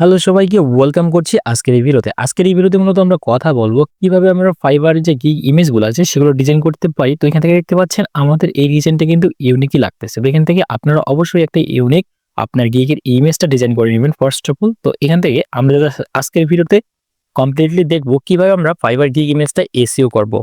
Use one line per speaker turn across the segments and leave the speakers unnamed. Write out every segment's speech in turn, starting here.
Hello সবাইকে welcome করছি আজকের এই ভিডিওতে আজকের এই ভিডিওতে মূলত আমরা কথা বলব কীভাবে আমরা ফাইবারের যে গিগ ইমেজগুলো আছে সেগুলো ডিজাইন করতে পারি। তো এখান থেকে দেখতে পাচ্ছেন, আমাদের এই ডিজাইনটা কিন্তু ইউনিকই লাগতেছে। তো এখান থেকে আপনারা অবশ্যই একটা ইউনিক আপনার গিগের ইমেজটা ডিজাইন করে নেবেন ফার্স্ট অফ অল তো এখান থেকে আমরা আজকের ভিডিওতে কমপ্লিটলি দেখব কীভাবে আমরা ফাইবার গিগ ইমেজটা এসিও করব।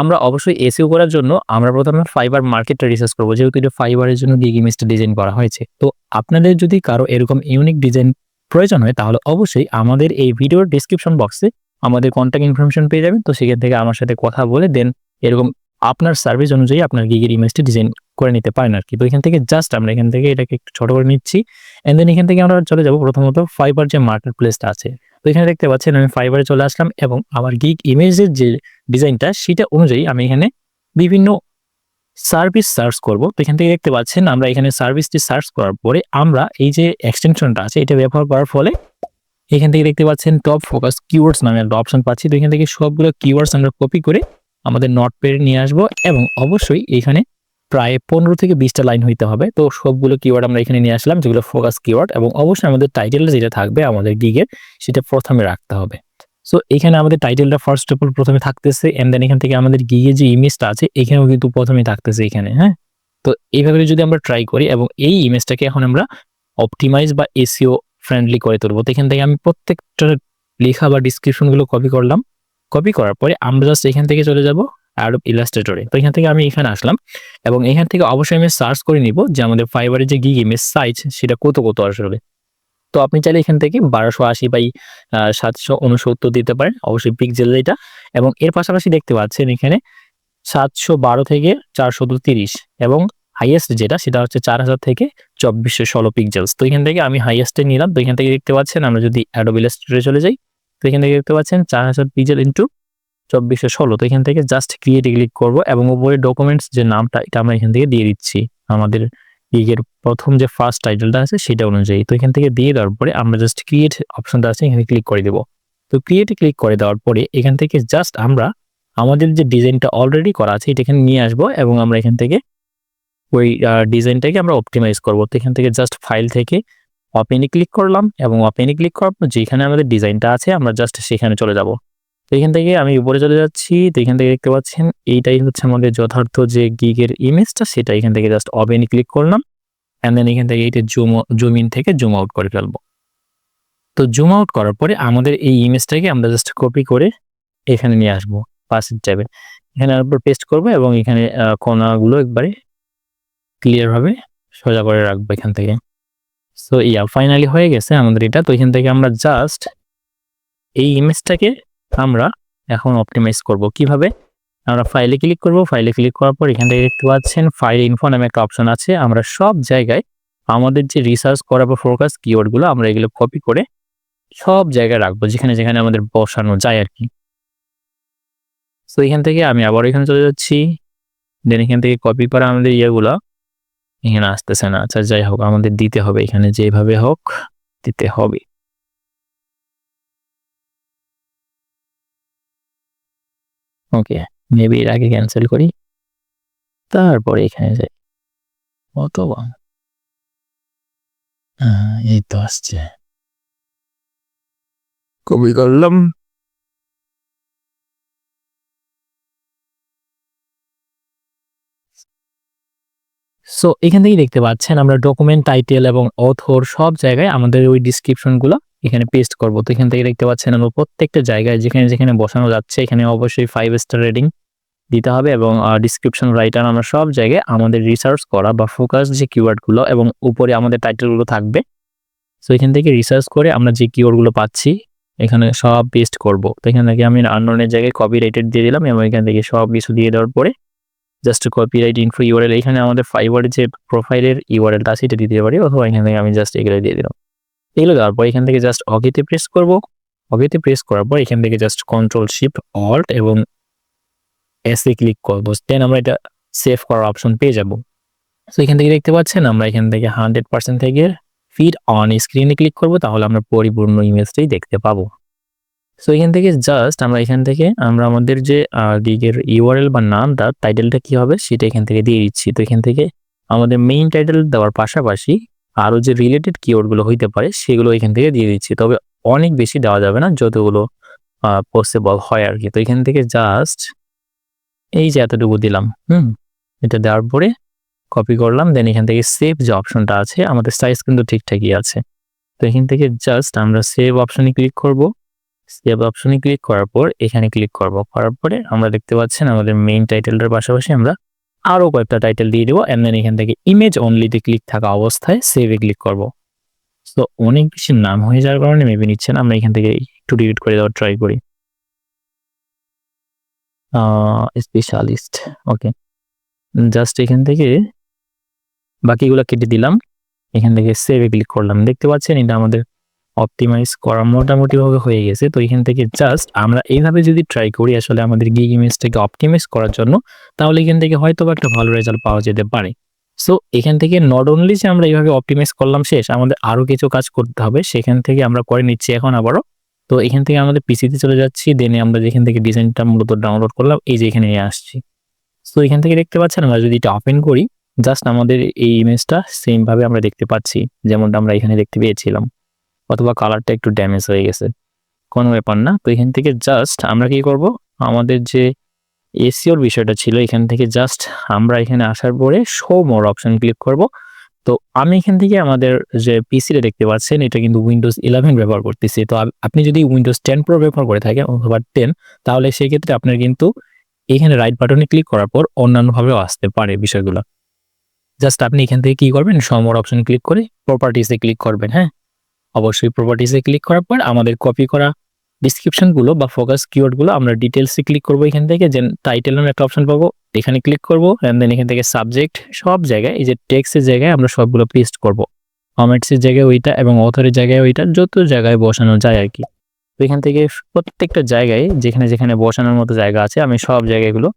আমরা অবশ্যই এসিও করার জন্য আমরা প্রথমে ফাইবার মার্কেটটা রিসার্চ করব, যেহেতু এটা ফাইবারের জন্য গিগ ইমেজটা ডিজাইন করা হয়েছে। তো আপনাদের যদি কারও এরকম ইউনিক ডিজাইন প্রয়োজন হয়, তাহলে অবশ্যই আমাদের এই ভিডিওর ডিসক্রিপশন বক্সে আমাদের কন্ট্যাক্ট ইনফরমেশন পেয়ে যাবেন। তো সেখান থেকে আমার সাথে কথা বলে দেন এরকম আপনার সার্ভিস অনুযায়ী আপনার গিগের ইমেজটি ডিজাইন করে নিতে পারেন আর কি তো এখান থেকে জাস্ট আমরা এখান থেকে এটাকে একটু ছোট করে নিচ্ছি। অ্যান্ড দেন এখান থেকে আমরা চলে যাব প্রথমত ফাইবার যে মার্কেট প্লেসটা আছে। তো এখানে দেখতে পাচ্ছেন আমি ফাইবারে চলে আসলাম এবং আমার গিগ ইমেজের যে ডিজাইনটা সেটা অনুযায়ী আমি এখানে বিভিন্ন সার্ভিস সার্চ করব। তো এখান থেকে দেখতে পাচ্ছেন আমরা এখানে সার্ভিসটি সার্চ করার পরে আমরা এই যে এক্সটেনশনটা আছে, এটা ব্যবহার করার ফলে এখান থেকে দেখতে পাচ্ছেন টপ ফোকাস কিওয়ার্ডস নামে একটা অপশন পাচ্ছি। তো এখান থেকে সবগুলো কিওয়ার্ডস আমরা কপি করে আমাদের নোট পেরে নিয়ে আসব এবং অবশ্যই এখানে প্রায় পনেরো থেকে বিশটা লাইন হইতে হবে। তো সবগুলো কিওয়ার্ড আমরা এখানে নিয়ে আসলাম, যেগুলো ফোকাস কিওয়ার্ড এবং অবশ্যই আমাদের টাইটেল যেটা থাকবে আমাদের গিগের, সেটা প্রথমে রাখতে হবে। সো এখানে আমাদের টাইটেলটা ফার্স্ট অফ অল প্রথমে থাকতেছে এন্ড দেন এখান থেকে আমাদের গিয়ে যে ইমেজটা আছে, এখানেও কিন্তু প্রথমে থাকতেছে এখানে হ্যাঁ? তো এইভাবে যদি আমরা ট্রাই করি, এবং এই ইমেজটাকে এখন আমরা অপটিমাইজ বা এসিও ফ্রেন্ডলি করে তুলবো, তো এখান থেকে আমি প্রত্যেকটা লেখা বা ডিসক্রিপশনগুলো কপি করলাম। কপি করার পরে আমরা জাস্ট এখান থেকে চলে যাব অ্যাডব ইলাস্ট্রেটরে তো এখান থেকে আমি এখানে আসলাম, এবং এখান থেকে অবশ্যই আমি সার্চ করে নিব যে আমাদের ফাইবারের যে গিগ ইমেজ সাইজ সেটা কত কত আসলে তো আপনি চাইলে এখান থেকে বারোশো আশি বাই সাতশো উনসত্তর দিতে পারেন। অবশ্যই পিকজেল এটা। এবং এর পাশাপাশি দেখতে পাচ্ছেন এখানে সাতশো বারো থেকে চারশো তিরিশ। এবং হাইয়েস্ট যেটা, সেটা হচ্ছে চার হাজার থেকে চব্বিশশো ষোলো পিকজেলস তো এখান থেকে আমি হাইয়েস্টে নিলাম। তো এখান থেকে দেখতে পাচ্ছেন আমরা যদি অ্যাডোবিল স্টুডিও চলে যাই, তো এখান থেকে দেখতে পাচ্ছেন চার হাজার পিকজেল ইন্টু চব্বিশশো ষোলো। তো এখান থেকে জাস্ট ক্রিয়েটে ক্লিক করব এবং উপরে ডকুমেন্টস যে নামটা, এটা আমরা এখান থেকে দিয়ে দিচ্ছি আমাদের গিগের প্রথম যে ফার্স্ট টাইটেলটা আছে সেটা অনুযায়ী। তো এখান থেকে দিয়ে দেওয়ার পরে আমরা জাস্ট ক্রিয়েট অপশনটা আছে, এখানে ক্লিক করে দেবো। তো ক্রিয়েটে ক্লিক করে দেওয়ার পরে এখান থেকে জাস্ট আমরা আমাদের যে ডিজাইনটা অলরেডি করা আছে, এটা এখানে নিয়ে আসব এবং আমরা এখান থেকে ওই ডিজাইনটাকে আমরা অপটিমাইজ করব। তো এখান থেকে জাস্ট ফাইল থেকে ওপেনে ক্লিক করলাম এবং ওপেনে ক্লিক করার পর যেখানে আমাদের ডিজাইনটা আছে, আমরা জাস্ট সেখানে চলে যাব। এখান থেকে আমি উপরে চলে যাচ্ছি। তো এখান থেকে দেখতে পাচ্ছেন, এইটাই হচ্ছে আমাদের যথার্থ যে গিগের ইমেজটা সেটা এখান থেকে জাস্ট ওপেনে ক্লিক করলাম। অ্যান্ড দেন এখান থেকে এইটা জুম জুম ইন থেকে জুম আউট করে ফেলব। তো জুম আউট করার পরে আমাদের এই ইমেজটাকে আমরা জাস্ট কপি করে এখানে নিয়ে আসব, পাশের ট্যাবে এখানে উপর পেস্ট করব এবং এখানে কোনাগুলো একবারে ক্লিয়ারভাবে সোজা করে রাখব এখান থেকে। সো ইয়া ফাইনালি হয়ে গেছে আমাদের এটা। তো এখান থেকে আমরা জাস্ট এই ইমেজটাকে আমরা এখন অপটিমাইজ করব। কীভাবে? আমরা ফাইলে ক্লিক করব। ফাইলে ক্লিক করার পর এখান থেকে দেখতে পাচ্ছেন ফাইল ইনফো নামে একটা অপশন আছে। আমরা সব জায়গায় আমাদের যে রিসার্চ করা বা ফোকাস কিওয়ার্ডগুলো আমরা এগুলো কপি করে সব জায়গায় রাখব, যেখানে যেখানে আমাদের বসানো যায় আর কি। তো এখান থেকে আমি আবার এখানে চলে যাচ্ছি। দেন এখান থেকে কপি করা আমাদের ইয়েগুলো এখানে আসতেছে না। আচ্ছা যাই হোক, আমাদের দিতে হবে। এখানে যেভাবে হোক, দিতে হবে। ওকে মেবি এর আগে ক্যান্সেল করি। তারপরে এখানে যাই। অথবা এই তো আসছে। কপি করলাম। সো এখান থেকেই দেখতে পাচ্ছেন আমরা ডকুমেন্ট টাইটেল এবং অথর সব জায়গায় আমাদের ওই ডিসক্রিপশনগুলো এখানে পেস্ট করব। তো এখান থেকে দেখতে পাচ্ছেন আমরা প্রত্যেকটা জায়গায় যেখানে যেখানে বসানো যাচ্ছে, এখানে অবশ্যই ফাইভ স্টার রেটিং দিতে হবে এবং ডিসক্রিপশন রাইটার আমরা সব জায়গায় আমাদের রিসার্চ করা বা ফোকাস যে কিওয়ার্ডগুলো এবং উপরে আমাদের টাইটেলগুলো থাকবে। সো এখান থেকে রিসার্চ করে আমরা যে কিওয়ার্ডগুলো পাচ্ছি, এখানে সব পেস্ট করব। তো এখান থেকে আমি আননোনের জায়গায় কপি রাইটেড দিয়ে দিলাম এবং এখান থেকে সব কিছু দিয়ে দেওয়ার পরে জাস্ট কপিরাইট ইনফো ইউআরএল এখানে আমাদের ফাইবারের যে প্রোফাইলের ইউআরএলটা আছে, এটা দিতে পারি, অথবা এখান থেকে আমি জাস্ট এগুলো দিয়ে দিলাম। এগুলো দেওয়ার পর এখান থেকে জাস্ট অগেতে প্রেস করব। অগেতে প্রেস করার পর এখান থেকে জাস্ট কন্ট্রোল শিফট অল্ট এবং এসে ক্লিক করব। দেন আমরা এটা সেভ করার অপশন পেয়ে যাব। সো এখান থেকে দেখতে পাচ্ছেন, আমরা এখান থেকে হান্ড্রেড পার্সেন্ট থেকে ফিড অন স্ক্রিনে ক্লিক করব, তাহলে আমরা পরিপূর্ণ ইমেজটাই দেখতে পাবো। সো এখান থেকে জাস্ট আমরা এখান থেকে, আমরা আমাদের যে গিগের ইউআরএল বা নামটা টাইটেলটা কি হবে, সেটা এখান থেকে দিয়ে দিচ্ছি। তো এখান থেকে আমাদের মেইন টাইটেল দেওয়ার পাশাপাশি আরও যে রিলেটেড কিওয়ার্ডগুলো হইতে পারে, সেগুলো এখান থেকে দিয়ে দিচ্ছি। তবে অনেক বেশি দেওয়া যাবে না, যতগুলো পসিবল হয় আর কি তো এখান থেকে জাস্ট এই যে এতটুকু দিলাম, হুম, এটা দেওয়ার পরে কপি করলাম দেন এখান থেকে সেভ যে অপশনটা আছে, আমাদের সাইজ কিন্তু ঠিকঠাকই আছে। তো এখান থেকে জাস্ট আমরা সেভ অপশনে ক্লিক করব। সেভ অপশনে ক্লিক করার পর, এখানে ক্লিক করব। করার পরে আমরা দেখতে পাচ্ছেন আমাদের মেইন টাইটেলটার পাশাপাশি আমরা আরও কয়েকটা টাইটেল দিয়ে দেবো অ্যান্ড দেন এখান থেকে ইমেজ অনলিতে ক্লিক থাকা অবস্থায় সেভে ক্লিক করব। তো অনেক বেশি নাম হয়ে যাওয়ার কারণে মেবি নিচ্ছেন, আমরা এখান থেকে একটু ডিলিট করে দেওয়ার ট্রাই করি। স্পেশালিস্ট ওকে জাস্ট এখান থেকে বাকিগুলো কেটে দিলাম, এখান থেকে সেভে ক্লিক করলাম। দেখতে পাচ্ছেন এটা আমাদের অপটিমাইজ করা মোটামুটিভাবে হয়ে গেছে। তো এখান থেকে জাস্ট আমরা এইভাবে যদি ট্রাই করি, আসলে আমাদের গিগ ইমেজটাকে অপটিমাইজ করার জন্য, তাহলে এখান থেকে হয়তো একটা ভালো রেজাল্ট পাওয়া যেতে পারে। সো এখান থেকে নট অনলি যে আমরা এইভাবে অপটিমাইজ করলাম শেষ, আমাদের আরও কিছু কাজ করতে হবে, সেখান থেকে আমরা করে নিচ্ছি এখন আবারও। তো এখান থেকে আমাদের পিসিতে চলে যাচ্ছি দেনে আমরা যেখান থেকে ডিজাইনটা মূলত ডাউনলোড করলাম, এই যে এখানে আসছি। সো এখান থেকে দেখতে পাচ্ছেন, আমরা যদি এটা ওপেন করি জাস্ট আমাদের এই ইমেজটা সেম ভাবে আমরা দেখতে পাচ্ছি, যেমনটা আমরা এখানে দেখতে পেয়েছিলাম। অথবা কালারটা একটু ড্যামেজ হয়ে গেছে। কোনো ব্যাপার না। তো এখান থেকে জাস্ট আমরা কি করব? আমাদের যে এসিওর বিষয়টা ছিল, এখান থেকে জাস্ট আমরা এখানে আসার পরে শো মোর অপশন ক্লিক করব। তো আমি এখান থেকে আমাদের যে পিসিটা দেখতে পাচ্ছেন, এটা কিন্তু উইন্ডোজ ইলেভেন ব্যবহার করতেছি। তো আপনি যদি উইন্ডোজ টেন প্রো ব্যবহার করে থাকেন অথবা টেন তাহলে সেই ক্ষেত্রে আপনার কিন্তু এখানে রাইট বাটনে ক্লিক করার পর অন্যান্যভাবেও আসতে পারে বিষয়গুলো। জাস্ট আপনি এখান থেকে কি করবেন? সমর অপশন ক্লিক করে প্রপার্টিসে ক্লিক করবেন হ্যাঁ? অবশ্যই প্রপার্টিসে ক্লিক করার পর আমাদের কপি করা ডিসক্রিপশনগুলো বা ফোকাস কিওয়ার্ডগুলো আমরা ডিটেলসে ক্লিক করব এখান থেকে। যে টাইটেল নামে একটা অপশন পাবো, এখানে ক্লিক করব অ্যান্ড দেন এখান থেকে সাবজেক্ট সব জায়গায়, এই যে টেক্সের জায়গায় আমরা সবগুলো পেস্ট করব। কমেন্টসের জায়গায় ওইটা এবং অথরের জায়গায় ওইটা, যত জায়গায় বসানো যায় আর কি। তো এখান থেকে প্রত্যেকটা জায়গায়, যেখানে যেখানে বসানোর মতো জায়গা আছে, আমি সব জায়গাগুলো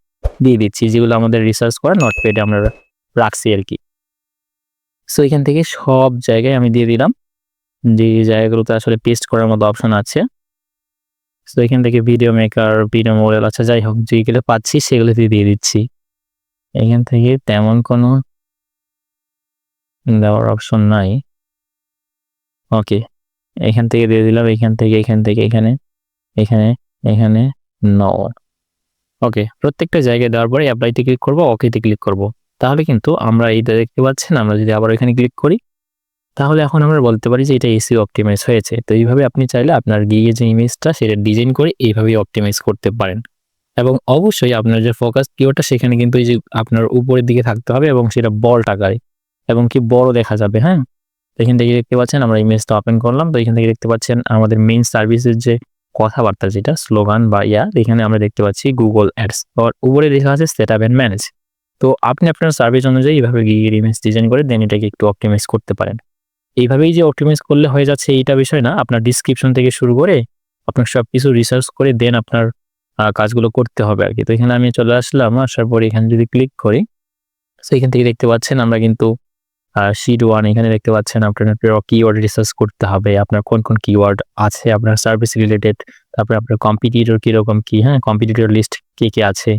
দিয়ে দিচ্ছি, যেগুলো আমাদের রিসার্চ করা নোটপ্যাডে আমরা রাখছি আর কি। সো এখান থেকে সব জায়গায় আমি দিয়ে দিলাম। যে জায়গাগুলোতে আসলে পেস্ট করার মতো অপশন আছে। তো এখান থেকে ভিডিও মেকার ভিডিও মডেল আচ্ছা যাই হোক, যেগুলো পাচ্ছি সেগুলোতে দিয়ে দিচ্ছি। এখান থেকে তেমন কোনো দেওয়ার অপশন নাই। ওকে এখান থেকে দিয়ে দিলাম, এখান থেকে এখান থেকে, এখানে এখানে এখানে ন ওকে প্রত্যেকটা জায়গায় দেওয়ার পরে অ্যাপ্লাইতে ক্লিক করব ওকেতে ক্লিক করব। তাহলে কিন্তু আমরা এইটা দেখতে পাচ্ছেন, আমরা যদি আবার এখানে ক্লিক করি তাহলে এখন আমরা বলতে পারি যে এটা এসি অপটিমাইজ হয়েছে। তো এইভাবে আপনি চাইলে আপনার গিয়ে যে ইমেজটা সেটা ডিজাইন করে এইভাবেই অপটিমাইজ করতে পারেন। এবং অবশ্যই আপনার যে ফোকাস কিওটা সেখানে কিন্তু এই যে আপনার উপরের দিকে থাকতে হবে এবং সেটা বল টাকায় এবং কি বড় দেখা যাবে হ্যাঁ? তো এখান থেকে দেখতে পাচ্ছেন আমরা ইমেজটা ওপেন করলাম। তো এখান থেকে দেখতে পাচ্ছেন আমাদের মেইন সার্ভিসের যে কথাবার্তা, যেটা স্লোগান বা ইয়া, এখানে আমরা দেখতে পাচ্ছি গুগল অ্যাডস উপরে লেখা আছে সেট আপ অ্যান্ড ম্যানেজ তো আপনি আপনার সার্ভিস অনুযায়ী এইভাবে গিয়ে ইমেজ ডিজাইন করে দেন এটাকে একটু অপটিমাইজ করতে পারেন। এইভাবেই যে অপটিমাইজ করলে হয়ে যাচ্ছে এইটা বিষয় না, আপনার ডিসক্রিপশন থেকে শুরু করে আপনার সব কিছু রিসার্চ করে দেন আপনার কাজগুলো করতে হবে আর কি তো এখানে আমি চলে আসলাম, আসার পরে এখানে যদি ক্লিক করি, তো এখান থেকে দেখতে পাচ্ছেন আমরা কিন্তু শিট ওয়ান এখানে দেখতে পাচ্ছেন আপনার কিওয়ার্ড রিসার্চ করতে হবে, আপনার কোন কোন কিওয়ার্ড আছে, আপনার সার্ভিস রিলেটেড তারপরে আপনার কম্পিটিটর কীরকম কি হ্যাঁ কম্পিটিটর লিস্ট কে কে আছে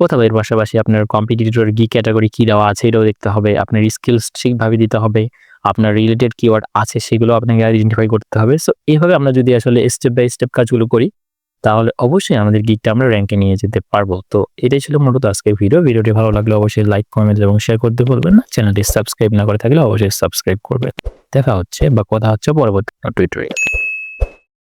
কোথাও এর পাশাপাশি আপনার কম্পিটিটর কি ক্যাটাগরি কি দেওয়া আছে, এটাও দেখতে হবে, আপনার স্কিলস ঠিকভাবে দিতে হবে আপনার রিলেটেড কিওয়ার্ড আছে, সেগুলো আপনাকে আইডেন্টিফাই করতে হবে। সো এইভাবে আমরা যদি আসলে স্টেপ বাই স্টেপ কাজগুলো করি, তাহলে অবশ্যই আমাদের গিকটা আমরা র্যাঙ্কে নিয়ে যেতে পারব। তো এটাই ছিল মূলত আজকের ভিডিও ভিডিওটি ভালো লাগলে অবশ্যই লাইক কমেন্ট এবং শেয়ার করতে বলবেন না। চ্যানেলটি সাবস্ক্রাইব না করে থাকলে অবশ্যই সাবস্ক্রাইব করবেন। দেখা হচ্ছে বা কথা হচ্ছে পরবর্তী টুইটারে